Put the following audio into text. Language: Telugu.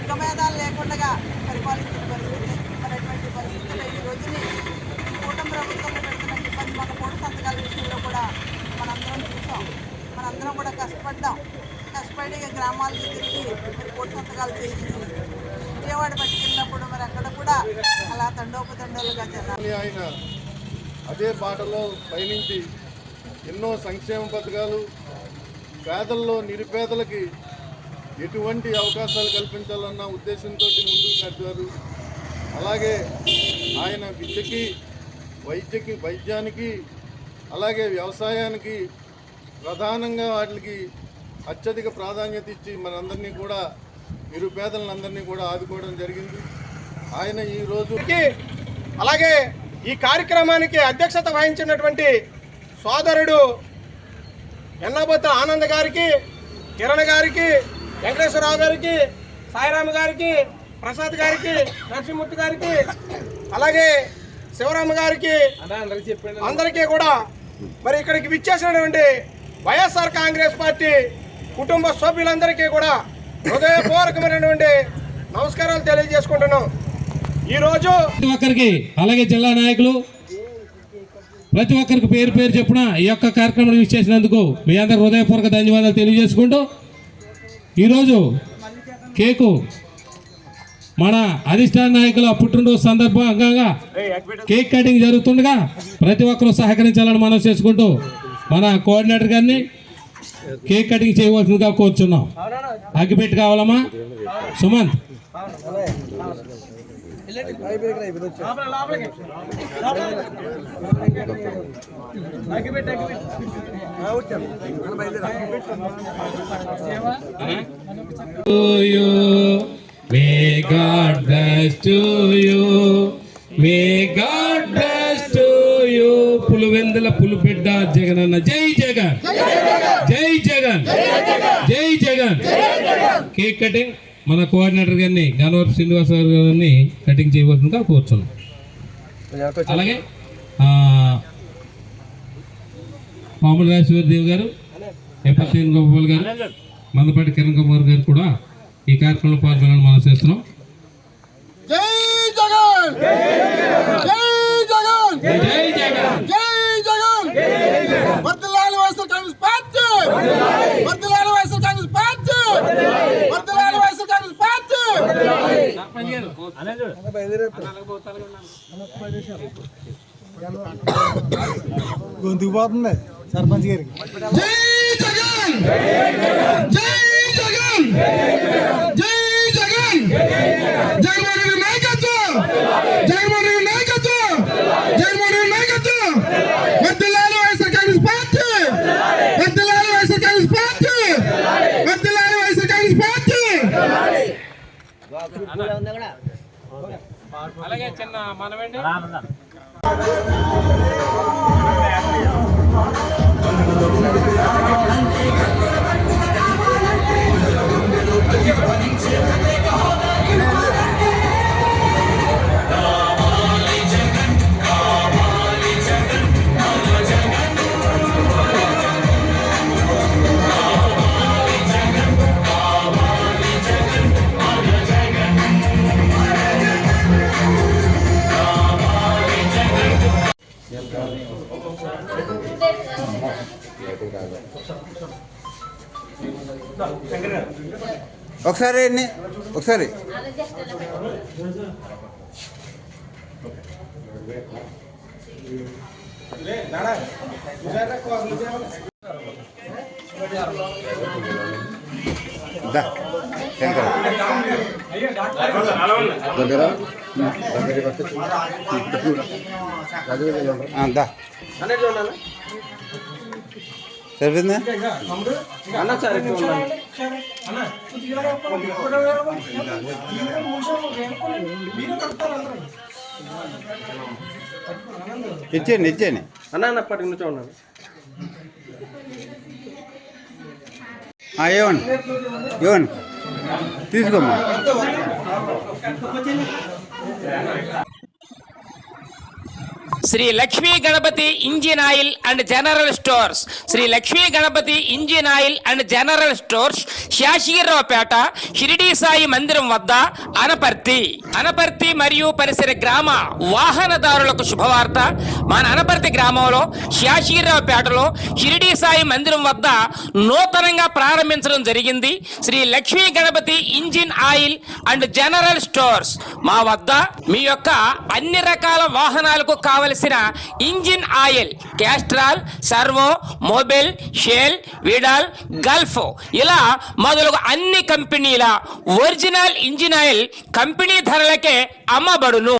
వర్గభేదాలు లేకుండా పరిపాలించిన పరిస్థితి మరి పరిస్థితులు ఈ రోజుని కూటమి ప్రభుత్వంలో పెడుతున్న ఇబ్బంది మన మూడు సంతకాల విషయంలో కూడా మనందరం చూసాం. మనందరం కూడా కష్టపడ్డాం. కష్టపడి గ్రామాలకి తిరిగి మరి కోటి సంతకాలు చేసి విజయవాడ పట్టుకెళ్ళినప్పుడు మరి అక్కడ కూడా అలా తండోపతండోలుగా జనాలు ఆయన అదే బాటలో పయనించి ఎన్నో సంక్షేమ పథకాలు పేదల్లో నిరుపేదలకి ఎటువంటి అవకాశాలు కల్పించాలన్న ఉద్దేశంతో ముందుకు నడిచారు. అలాగే ఆయన విద్యకి వైద్యకి వైద్యానికి అలాగే వ్యవసాయానికి ప్రధానంగా వాటికి అత్యధిక ప్రాధాన్యత ఇచ్చి మనందరినీ కూడా నిరుపేదలందరినీ కూడా ఆదుకోవడం జరిగింది. ఆయన ఈరోజు అలాగే ఈ కార్యక్రమానికి అధ్యక్షత వహించినటువంటి సోదరుడు ఎన్నబోత ఆనంద్ గారికి కిరణ్ గారికి వెంకటేశ్వరరావు గారికి సాయిరామ్ గారికి ప్రసాద్ గారికి నరసింహమూర్తి గారికి అలాగే శివరామ గారికి అందరికీ కూడా మరి ఇక్కడికి విచ్చేసినటువంటి వైఎస్ఆర్ కాంగ్రెస్ పార్టీ కుటుంబ సభ్యులందరికీ కూడా హృదయపూర్వకమైనటువంటి నమస్కారాలు తెలియజేసుకుంటున్నాం. ఈరోజు ప్రతి ఒక్కరికి అలాగే జిల్లా నాయకులు ప్రతి ఒక్కరికి పేరు పేరు చెప్పున ఈ యొక్క కార్యక్రమం ఇచ్చేసినందుకు మీ అందరికి హృదయపూర్వక ధన్యవాదాలు తెలియజేసుకుంటూ ఈరోజు కేకు మన అధిష్టాన నాయకుల పుట్టినరోజు సందర్భంగా కేక్ కటింగ్ జరుగుతుండగా ప్రతి ఒక్కరూ సహకరించాలని మనం చేసుకుంటూ మన కోఆర్డినేటర్ గారిని కేక్ కటింగ్ చేయవలసిందిగా కోరుచున్నాం. అగ్గిపెట్టి కావాలమ్మా? Sumanth. To you. May God bless to you. May God bless to you. Pulivendula పులిబిడ్డ Jagananna జై జగన్ జై జగన్ జై జగన్ కేక్ కటింగ్ మన కోఆర్డినేటర్ గారిని గనవరపు శ్రీనివాసరావు గారిని కటింగ్ చేయవలసిందిగా కోరుచున్నాం అలాగే ఆ, పాముల రాజేశ్వరదేవి గారు ఎప్పసేని గోపాల్ గారు మందపాటి కిరణ్ కుమార్ గారు కూడా ఈ కార్యక్రమంలో పాల్గొనాలని మనం చేస్తున్నాం. జగన్ జగన్ జగన్ గొంతుకు పోతుంది సర్పంచ్ గారికి జై జగన్ జై జగన్ జై జగన్ జగన్మోహన్ రెడ్డి నాయకత్వం జగన్మోహన్ రెడ్డి నాయకత్వం జగన్మోహన్ రెడ్డి నాయకత్వం వర్ధిల్లాలి వైఎస్ఆర్ కాంగ్రెస్ పార్టీ వర్ధిల్లాలి వైఎస్ఆర్ కాంగ్రెస్ పార్టీ వర్ధిల్లాలి వైఎస్ఆర్ కాంగ్రెస్ పార్టీ అలాగే చిన్న మనమండి Obrigado. ఒకసారి ఎన్ని ఒకసారి. దగ్గర? శంకర్ దగ్గర ఆ, దా. సరిపోయిందా ఇచ్చేయండి ఇచ్చేయండి. అన్న పట్టుకుని చూడండి ఆ, ఇవ్వండి ఇవ్వండి తీసుకోమ్మా. Sri Lakshmi Ganapathi engine oil and general stores. Sri Lakshmi Ganapathi engine oil and general stores Seshagiriraopeta Shirdi Sai మందిరం వద్ద అనపర్తి. అనపర్తి మరియు పరిసర గ్రామ వాహనదారులకు శుభవార్త. మన అనపర్తి గ్రామంలో శాషగిరిరావుపేటలో షిరిడి సాయి మందిరం వద్ద నూతనంగా ప్రారంభించడం జరిగింది. Sri Lakshmi Ganapathi engine oil and general stores. మా వద్ద మీ యొక్క అన్ని రకాల వాహనాలకు కావలసిన engine oil Castrol Servo Mobil Shell Veedol Gulf. ఇలా మొదలగు అన్ని కంపెనీల ఒరిజినల్ ఇంజిన్ ఆయిల్ కంపెనీ ధరలకే అమ్మబడును.